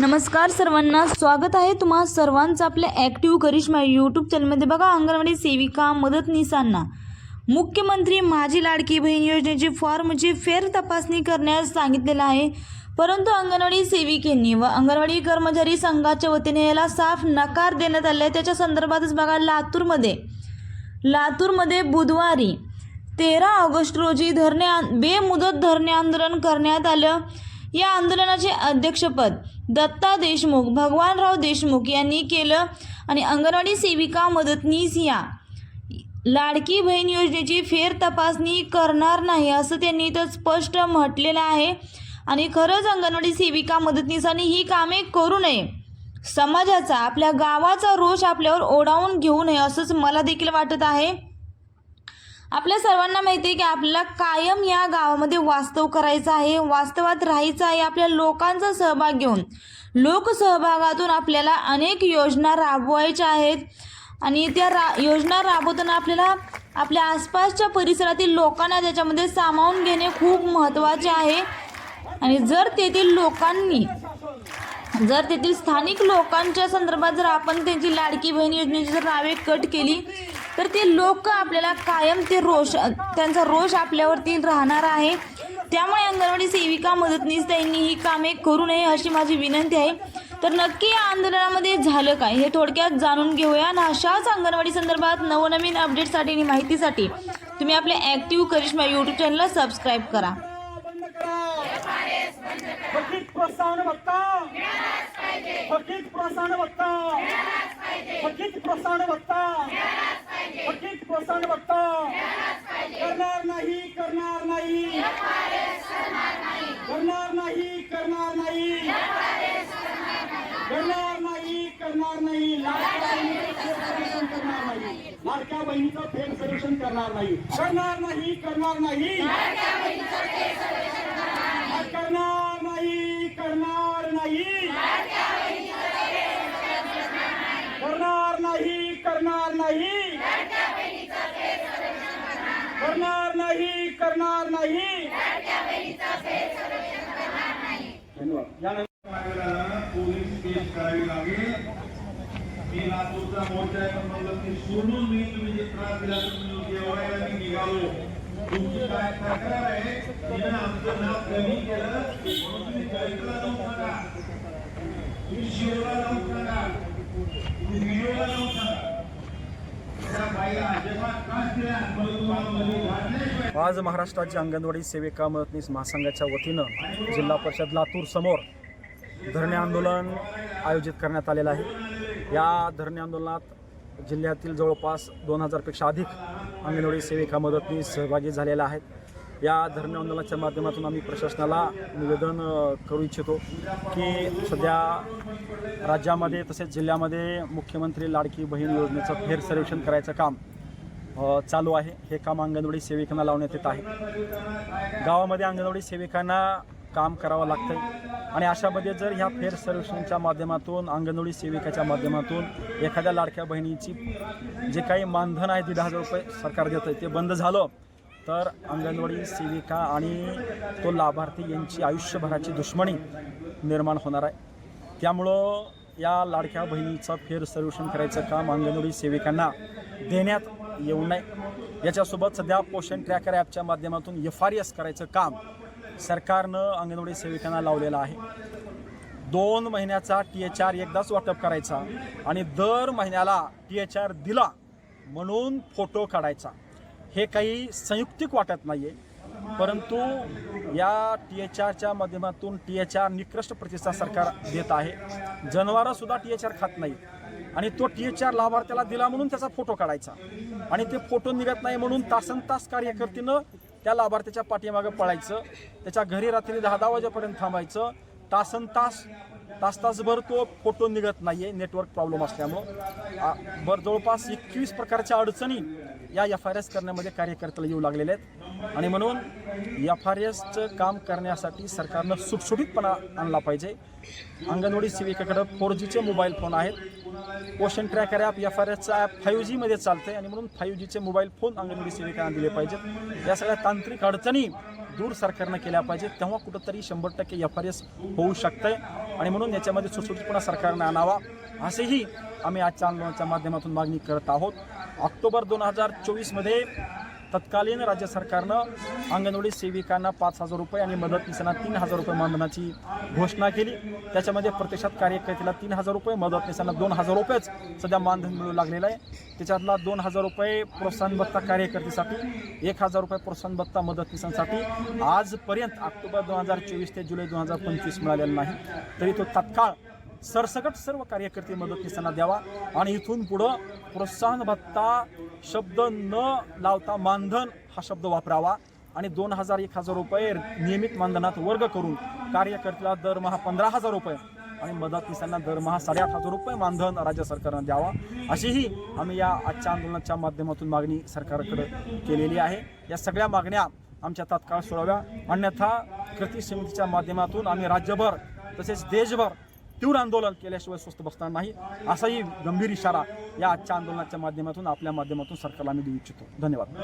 नमस्कार सर्वांना स्वागत आहे तुम्हा सर्वांचं आपल्या ॲक्टिव्ह करिश्मा यूट्यूब चॅनलमध्ये बघा अंगणवाडी सेविका मदतनीसांना मुख्यमंत्री माझी लाडकी बहीण योजनेची फॉर्मची फेर तपासणी करण्यास सांगितलेलं आहे. परंतु अंगणवाडी सेविकेंनी व अंगणवाडी कर्मचारी संघाच्या वतीने याला साफ नकार देण्यात आला आहे. त्याच्या संदर्भातच बघा लातूरमध्ये. लातूरमध्ये बुधवारी तेरा ऑगस्ट रोजी धरणे बेमुदत धरणे आंदोलन करण्यात आलं. या आंदोलनाचे अध्यक्षपद दत्ता देशमुख भगवानराव देशमुख यांनी केलं आणि अंगणवाडी सेविका मदतनीस या. लाडकी बहीण योजनेची फेर तपासणी करणार नाही असं त्यांनी इथं स्पष्ट म्हटलेलं आहे. आणि खरंच अंगणवाडी सेविका मदतनीसांनी ही कामे करू नये. समाजाचा आपल्या गावाचा रोष आपल्यावर ओढावून घेऊ नये असंच मला देखील वाटत आहे. आपल्या सर्वांना माहिती आहे की आपल्याला कायम या गावामध्ये वास्तव करायचं आहे वास्तवात राहायचं आहे आपल्या लोकांचा सहभाग घेऊन. लोकसहभागातून आपल्याला अनेक योजना राबवायच्या आहेत आणि त्या रा योजना राबवताना आपल्याला आपल्या आसपासच्या परिसरातील लोकांना त्याच्यामध्ये सामावून घेणे खूप महत्त्वाचे आहे. आणि जर तेथील लोकांनी जर तेथील स्थानिक लोकांच्या संदर्भात जर आपण त्यांची लाडकी बहीण योजनेची जर नावे कट केली तर ते लोक आपल्याला कायम ते रोष त्यांचा रोष आपल्यावरती राहणार आहे. त्यामुळे अंगणवाडी सेविका मदतनीस त्यांनी ही कामे करू नये अशी माझी विनंती आहे. तर नक्की या आंदोलनामध्ये झालं काय हे थोडक्यात जाणून घेऊया आणि अशाच अंगणवाडी संदर्भात नवनवीन अपडेटसाठी आणि माहितीसाठी तुम्ही आपल्या ॲक्टिव्ह करिश्मा यूट्यूब चॅनलला सबस्क्राईब करा. बंद करा प्रोत्साहन प्रोत्साहन फकीत प्रोत्साहन फकीत प्रोत्साहन भत्ता करणार नाही. करणार नाही करणार नाही. करणार नाही करणार नाही. करणार नाही. लाडक्या बहिणीचं फेर सर्वेक्षण करणार नाही. फेर सर्वेक्षण करणार नाही. करणार नाही करणार नाही करणार नाही करणार नाही करणार नाही करणार नाही. धन्यवाद. पोलीस केस करावी लागेल. मी लातूरचा मोर्चा आहे पण म्हणलं की सोडून मी तुम्ही जे त्रास दिला तुम्ही जेवायला मी निघालो. तुमची काय तक्रार आहे? तिनं आमचं नाव कमी केलं म्हणून तुम्ही जळीला जाऊ सांगा. तुम्ही शिवला जाऊ सांगा. तुम्ही व्हिडिओला जाऊ सांगा. त्या बाईला आज महाराष्ट्राच्या अंगणवाडी सेविका मदतनीस महासंघाच्या वतीनं जिल्हा परिषद लातूर समोर धरणे आंदोलन आयोजित करण्यात आलेलं आहे. या धरणे आंदोलनात जिल्ह्यातील जवळपास दोन हजारपेक्षा अधिक अंगणवाडी सेविका मदतनीस सहभागी झालेल्या आहेत. या धरणे आंदोलनाच्या माध्यमातून आम्ही प्रशासनाला निवेदन करू इच्छितो की सध्या राज्यामध्ये तसेच जिल्ह्यामध्ये मुख्यमंत्री लाडकी बहीण योजनेचं फेर सर्वेक्षण करायचं काम चालू आहे. हे काम अंगणवाडी सेविकांना लावण्यात येत आहे. गावामध्ये अंगणवाडी सेविकांना काम करावं लागतं आणि अशामध्ये जर ह्या फेर सर्वेक्षणच्या माध्यमातून अंगणवाडी सेविकाच्या माध्यमातून एखाद्या लाडक्या बहिणीची जे काही मानधन आहे दीड हजार रुपये सरकार देतं ते बंद झालं तर अंगणवाडी सेविका आणि तो लाभार्थी यांची आयुष्यभराची दुश्मनी निर्माण होणार आहे. त्यामुळं या लाडक्या बहिणीचं फेर सर्वेक्षण करायचं काम अंगणवाडी सेविकांना देण्यात येऊ नये. याच्यासोबत सध्या पोषण ट्रॅकर ॲपच्या माध्यमातून एफ आर एस करायचं काम सरकारनं अंगणवाडी सेविकांना लावलेलं आहे. दोन महिन्याचा टी एच आर एकदाच वाटप करायचा आणि दर महिन्याला टी एच आर दिला म्हणून फोटो काढायचा. हे काही संयुक्तिक वाटत नाही आहे परंतु या टी एच आरच्या माध्यमातून टी एच आर निकृष्ट प्रतिसाद सरकार देत आहे. जनावरंसुद्धा टी एच आर खात नाही आणि तो टी एच आर लाभार्थ्याला दिला म्हणून त्याचा फोटो काढायचा. आणि ते फोटो निघत नाही म्हणून तासन तास कार्यकर्तीनं त्या लाभार्थ्याच्या पाठीमागं पळायचं. त्याच्या घरी रात्री दहा दहा वाजेपर्यंत थांबायचं. तासन तास तास तासभर तो फोटो निघत नाही आहे नेटवर्क प्रॉब्लेम असल्यामुळं. आ, बर जवळपास एकवीस प्रकारच्या अडचणी या एफ आर एस करण्यामध्ये कार्यकर्त्याला येऊ लागलेल्या आहेत. आणि म्हणून एफ आर एसचं काम करण्यासाठी सरकारनं सुटसुटीतपणा आणला पाहिजे. अंगणवाडी सेविकेकडं फोर जीचे मोबाईल फोन आहेत. Question tracker app F R एसचं ॲप फाईव्ह जीमध्ये चालतं आहे आणि म्हणून फाईव्ह जीचे मोबाईल फोन अंगणवाडी सेविकांना दिले पाहिजेत. या सगळ्या तांत्रिक अडचणी दूर सरकारनं केल्या पाहिजेत. तेव्हा कुठंतरी शंभर टक्के एफ आर एस होऊ शकतंय आणि म्हणून याच्यामध्ये सुटसुटीतपणा सरकारनं आणावा असेही आम्ही आजच्या आंदोलनाच्या माध्यमातून मागणी करत आहोत. ऑक्टोबर दोन हजार चोवीसमध्ये तत्कालीन राज्य सरकारनं अंगणवाडी सेविकांना पाच हजार रुपये आणि मदतनीसांना तीन हजार रुपये मानधनाची घोषणा केली. त्याच्यामध्ये प्रत्यक्षात कार्यकर्त्याला तीन हजार रुपये मदतनीसांना दोन हजार रुपयेच सध्या मानधन मिळू लागलेलं आहे. त्याच्यातला दोन हजार रुपये प्रोत्साहन भत्ता कार्यकर्त्यासाठी एक हजार रुपये प्रोत्साहन भत्ता मदतनीसांसाठी आजपर्यंत ऑक्टोबर दोन हजार चोवीस ते जुलै दोन हजार पंचवीस मिळालेला नाही. तरी तो तत्काळ सरसकट सर्व कार्यकर्ते मदतनीसांना द्यावा आणि इथून पुढं प्रोत्साहन भत्ता शब्द न लावता मानधन हा शब्द वापरावा आणि दोन हजार एक हजार रुपये नियमित मानधनात वर्ग करून कार्यकर्त्याला दरमहा पंधरा हजार रुपये आणि मदतनीसांना दरमहा साडेआठ हजार रुपये मानधन राज्य सरकारनं द्यावा. अशीही आम्ही या आजच्या आंदोलनाच्या माध्यमातून मागणी सरकारकडे केलेली आहे. या सगळ्या मागण्या आमच्या तात्काळ सोडाव्या अन्यथा कृती समितीच्या माध्यमातून आम्ही राज्यभर तसेच देशभर तीव्र आंदोलन केल्याशिवाय स्वस्त बसणार नाही. असाही गंभीर इशारा या आजच्या आंदोलनाच्या माध्यमातून आपल्या माध्यमातून सरकारला आम्ही देऊ इच्छितो. धन्यवाद.